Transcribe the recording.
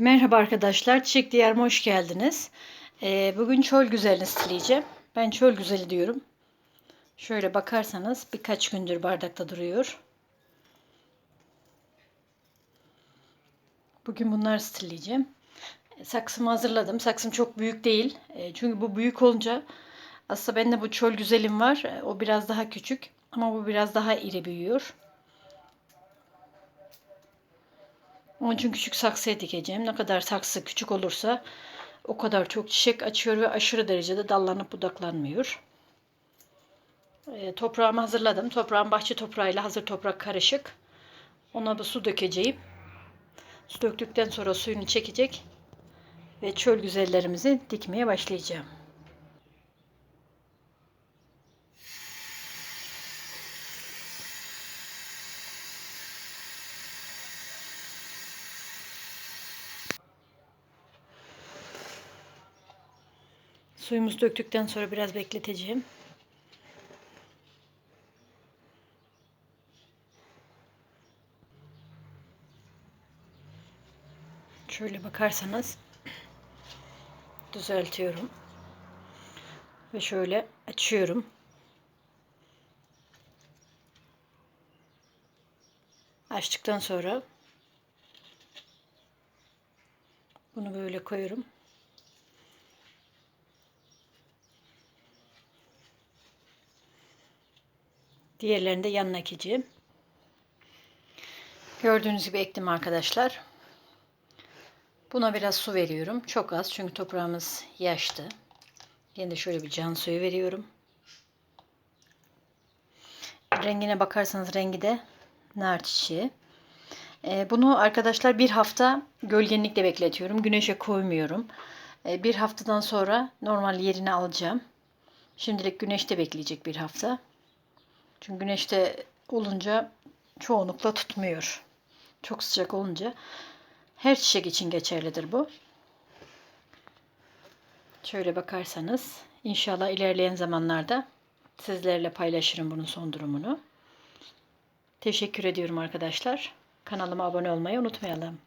Merhaba arkadaşlar, Çiçek Diyarıma hoş geldiniz. Ee, bugün çöl güzelini stileyeceğim. Ben çöl güzeli diyorum. Şöyle bakarsanız birkaç gündür bardakta duruyor. Bugün bunları stileyeceğim. Saksımı hazırladım. Saksım çok büyük değil. E, çünkü bu büyük olunca aslında bende bu çöl güzelim var. E, o biraz daha küçük ama bu biraz daha iri büyüyor. Onun için küçük saksıya dikeceğim. Ne kadar saksı küçük olursa o kadar çok çiçek açıyor ve aşırı derecede dallanıp budaklanmıyor. E, toprağımı hazırladım. Toprağım bahçe toprağıyla hazır toprak karışık. Ona bir su dökeceğim. Su döktükten sonra suyunu çekecek ve çöl güzellerimizi dikmeye başlayacağım. Suyumuzu döktükten sonra biraz bekleteceğim. Şöyle bakarsanız düzeltiyorum. Ve şöyle açıyorum. Açtıktan sonra bunu böyle koyuyorum. Diğerlerini de yanına ekeceğim. Gördüğünüz gibi ektim arkadaşlar. Buna biraz su veriyorum. Çok az çünkü toprağımız yaştı. Yine de şöyle bir can suyu veriyorum. Rengine bakarsanız rengi de nar çiçeği. Ee, bunu arkadaşlar bir hafta gölgelikte bekletiyorum. Güneşe koymuyorum. Ee, bir haftadan sonra normal yerine alacağım. Şimdilik güneşte bekleyecek bir hafta. Çünkü güneşte olunca çoğunlukla tutmuyor. Çok sıcak olunca. Her çiçek için geçerlidir bu. Şöyle bakarsanız inşallah ilerleyen zamanlarda sizlerle paylaşırım bunun son durumunu. Teşekkür ediyorum arkadaşlar. Kanalıma abone olmayı unutmayalım.